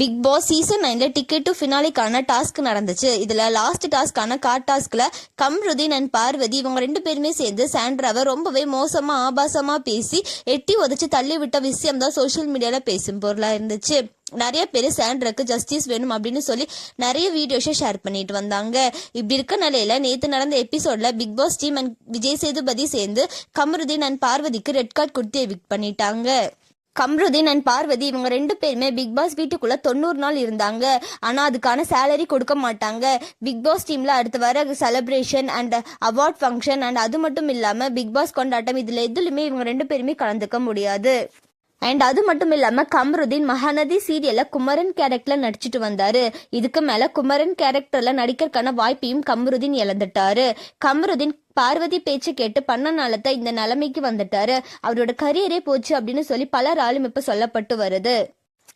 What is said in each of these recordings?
Big Boss season நைன்ல ticket to ஃபினாலிக்கான task நடந்துச்சு. இதுல லாஸ்ட் டாஸ்க்கான கார் டாஸ்க்ல கம்ருதீன் அண்ட் பார்வதி இவங்க ரெண்டு பேருமே சேர்ந்து சாண்ட்ராவை ரொம்பவே மோசமா ஆபாசமா பேசி எட்டி உதச்சு தள்ளி விட்ட விஷயம் தான் சோஷியல் மீடியால பேசும் பொருளா இருந்துச்சு. நிறைய பேர் சாண்ட்ராக்கு ஜஸ்டிஸ் வேணும் அப்படின்னு சொல்லி நிறைய வீடியோஸை ஷேர் பண்ணிட்டு வந்தாங்க. இப்படி இருக்க நிலையில நேத்து நடந்த எபிசோட்ல Bigg Boss team and Vijay Sethupathi சேர்ந்து கமருதீன் அண்ட் பார்வதிக்கு ரெட் கார்டு கொடுத்து எவிக்ட் பண்ணிட்டாங்க. கம்ருதீன் அண்ட் பார்வதி இவங்க ரெண்டு பேருமே பிக் பாஸ் வீட்டுக்குள்ள தொண்ணூறு நாள் இருந்தாங்க. ஆனா அதுக்கான சேலரி கொடுக்க மாட்டாங்க. பிக் பாஸ் டீம்ல அடுத்து வர celebration and award function and அது மட்டும் இல்லாம பிக் பாஸ் கொண்டாட்டம் இதுல எதுலையுமே இவங்க ரெண்டு பேருமே கலந்துக்க முடியாது. அண்ட் அது மட்டும் இல்லாம கம்ருதீன் மகாநதி சீரியல்ல குமரன் கேரக்டர்ல நடிச்சிட்டு வந்தாரு. இதுக்கு மேல குமரன் கேரக்டர்ல நடிக்கிறதுக்கான வாய்ப்பையும் கம்ருதீன் இழந்துட்டாரு. கம்ருதீன் பார்வதி பேச்சு கேட்டு பண்ண நாளத்தை இந்த நிலைமைக்கு வந்துட்டாரு. அவரோட கரியரே போச்சு அப்படின்னு சொல்லி பலராலும் இப்ப சொல்லப்பட்டு வருது.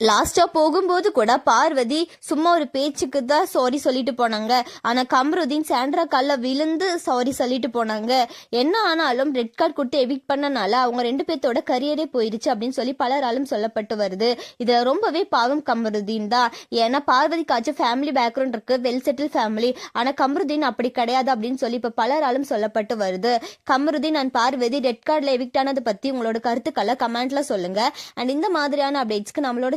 லாஸ்டா போகும்போது கூட பார்வதி சும்மா ஒரு பேச்சுக்கு தான் சாரி சொல்லிட்டு போனாங்க. ஆனா கம்ருதீன் சாண்ட்ரா கால விழுந்து சாரி சொல்லிட்டு போனாங்க. என்ன ஆனாலும் ரெட் கார்டு கொடுத்து எவிக்ட் பண்ணனால அவங்க ரெண்டு பேர்த்தோட கரியரே போயிருச்சு அப்படின்னு சொல்லி பலராலும் சொல்லப்பட்டு வருது. இதுல ரொம்பவே பாவம் கம்ருதீன் தான். ஏன்னா பார்வதிக்காச்சும் ஃபேமிலி பேக்ரவுண்ட் இருக்கு வெல் செட்டில் ஃபேமிலி ஆனா கம்ருதீன் அப்படி கிடையாது அப்படின்னு சொல்லி இப்ப பலராலும் சொல்லப்பட்டு வருது. கம்ருதீன் அண்ட் பார்வதி ரெட் கார்டில் எவிக்ட் ஆனதை பத்தி உங்களோட கருத்துக்களை கமெண்ட்ல சொல்லுங்க. அண்ட் இந்த மாதிரியான அப்டேட்ஸ்க்கு நம்மளோட